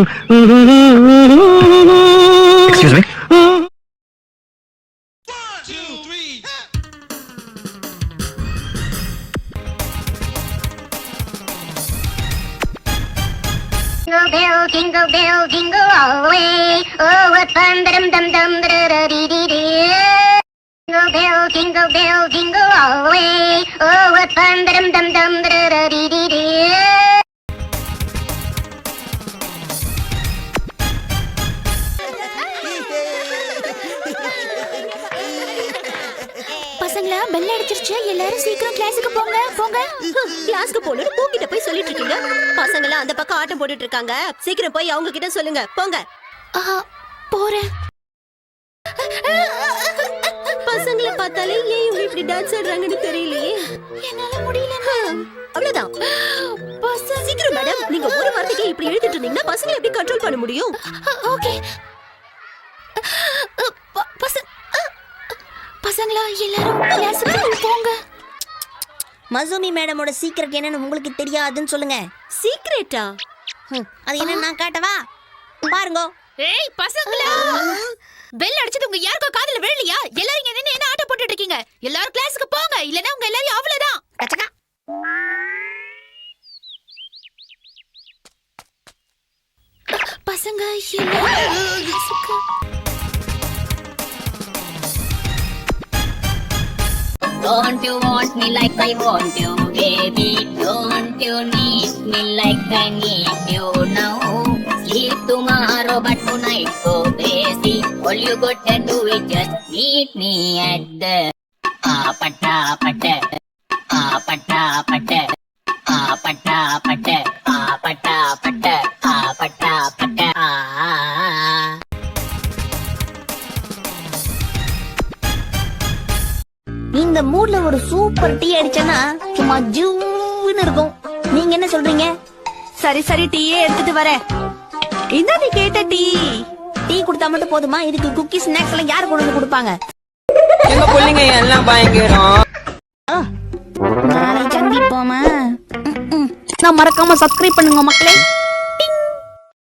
Excuse me? One, two, three. Jingle bell, jingle bell, jingle all the way. Oh, what fun, dum dum dum, da da dee dee dee. Jingle bell, jingle bell, jingle all the way. Oh, what fun, பசங்களா bell அடிச்சிருச்சு. எல்லாரும் சீக்கிரம் கிளாஸுக்கு போங்க போங்க. கிளாஸ்க்கு போகணும்னு பூக்கிட்ட போய் சொல்லிட்டு இருக்கீங்க. பசங்க எல்லாம் அந்த பக்கம் ஆட்டம் போட்டுட்டு இருக்காங்க. சீக்கிரம் போய் அவங்க கிட்ட சொல்லுங்க. போங்க. போறேன். பசங்களை பார்த்தாலே ஏன் இவங்க இப்படி டான்ஸ் ஆடுறாங்கன்னு தெரியலையே. என்னால முடியல அவ்வளவுதான். சீக்கிரம் மேடம் நீங்க ஒரு வார்த்தைக்கு இப்படி எழுதிட்டு இருந்தீங்கன்னா பசங்களை எப்படி கண்ட்ரோல் பண்ண முடியும்? ஓகே. எல்லாரும் போங்க. மசூமி மேடமோட சீக்கிரம் என்னன்னு உங்களுக்கு தெரியாதுன்னு சொல்லுங்க. சீக்ரெட்டா ஹம், அது என்ன நான் காட்டவா? பாருங்க. ஏய் பசங்களா! பெல் அடிச்சது உங்க யாருக்கோ காதுல விழலையா? எல்லாரும் இங்க நின்னு என்ன ஆட்டம் போட்டுட்டு இருக்கீங்க? எல்லாரும் கிளாஸுக்கு போங்க. இல்லனா உங்க எல்லாரும் அவ்வளவுதான். கச்சக்கா. பசங்க Don't you want me like I want you, baby? Don't you need me like I need you now? Sleep tomorrow, but tonight go crazy. All you gotta do is just meet me at the apata apata apata apata apata apata இந்த மூட்ல ஒரு super tea அடிச்சனா சும்மா ஜூன்னு இருக்கும். நீங்க என்ன சொல்றீங்க? சரி சரி டீயே எடுத்துட்டு வரேன். இந்த நீ கேட்ட டீ? டீ கொடுத்தா மட்டும் போதுமா? இதுக்கு குக்கி ஸ்நாக்ஸ் எல்லாம் யார் கொண்டு வந்து கொடுப்பாங்க? எங்க பிள்ளைங்க எல்லாம் பயங்கரம். நாளை சந்திப்போமா. நான் மறக்காம சப்ஸ்கிரைப் பண்ணுங்க மக்களே.